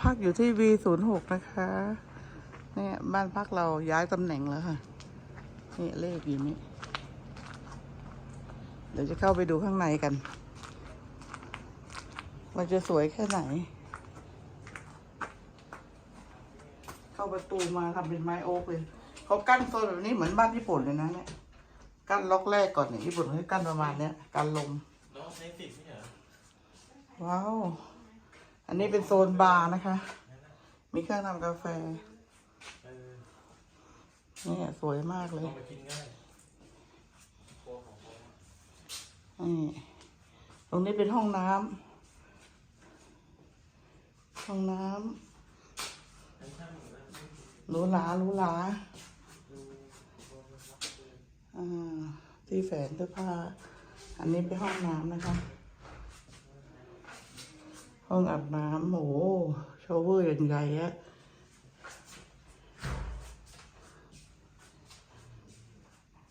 พักอยู่ที่ V06 นะคะเนี่ยบ้านพักเราย้ายตำแหน่งแล้วค่ะนี่เลขอยู่นี่เดี๋ยวจะเข้าไปดูข้างในกันว่าจะสวยแค่ไหน เข้าประตูมาทำเป็นไม้โอ๊กเลยเขากั้นโซนแบบนี้เหมือนบ้านญี่ปุ่นเลยนะเนี่ยกั้นล็อกแรกก่อนเนี่ยญี่ปุ่นเขาให้กั้นประมาณเนี้ยกันลมน้องใช้สิทธิ์ไม่เหรอว้าว อันนี้เป็นโซนบาร์นะคะ มีเครื่องทำกาแฟนี่สวยมากเลยต้องไปกินง่ายโค้ของโค้นี่ตรงนี้เป็นห้องน้ำห้องน้ำหรูหราหรูหราที่แฝนเสื้อผ้า อันนี้เป็นห้องน้ำนะคะ ห้องอาบน้ำโอ้โหชาวเวอร์อย่างใหญ่อะ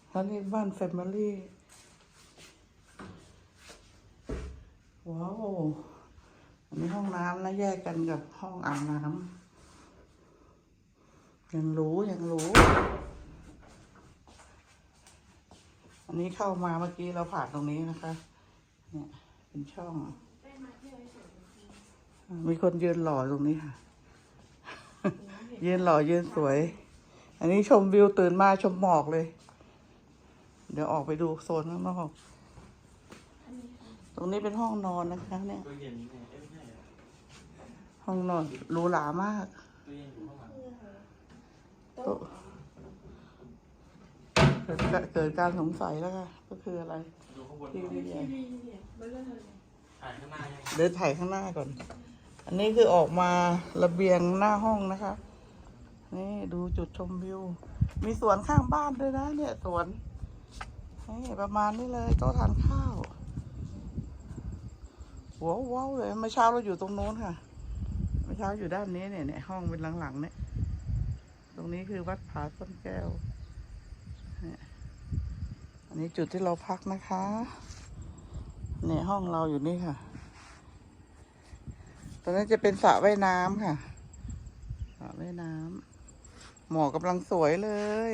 แล้วนี่บ้านแฟมิลี่ ว้าวอันนี้ห้องน้ำนะแยกกันกับห้องอาบน้ำยังรู้ยังรู้ อันนี้เข้ามาเมื่อกี้เราผ่านตรงนี้นะคะ เนี่ยเป็นช่อง มีคนยืนหล่อตรงนี้ค่ะ ยืนหล่อยืนสวย อันนี้ชมวิวตื่นมาชมหมอกเลย เดี๋ยวออกไปดูโซนข้างนอกตรงนี้เป็นห้องนอนนะคะ เนี่ยตู้เย็นนี่ไงเอ้ยไม่ใช่เหรอห้องนอนหรูหรามากตู้เย็นอยู่ข้างหลังโต๊ะเกิดกะเกิดการสงสัยแล้วค่ะ ก็คืออะไรดูข้างบนทีวีใหญ่ถ่ายข้างหน้ายังเดินถ่ายข้างหน้าก่อน อันนี้คือออกมาระเบียงหน้าห้องนะคะ นี่ดูจุดชมวิว มีสวนข้างบ้านด้วยนะ เนี่ยสวนนี่ประมาณนี้เลยโต๊ะทานข้าวว้าวว้าวเลยเมื่อเช้าเราอยู่ตรงโน้นค่ะเมื่อเช้าอยู่ด้านนี้เนี่ยเนี่ยห้องเป็นหลังๆเนี่ย ตรงนี้คือวัดผาต้นแก้วอันนี้จุดที่เราพักนะคะ เนี่ยห้องเราอยู่นี่ค่ะ ตอนนั้นจะเป็นสระว่ายน้ำค่ะสระว่ายน้ำหมอกกำลังสวยเลย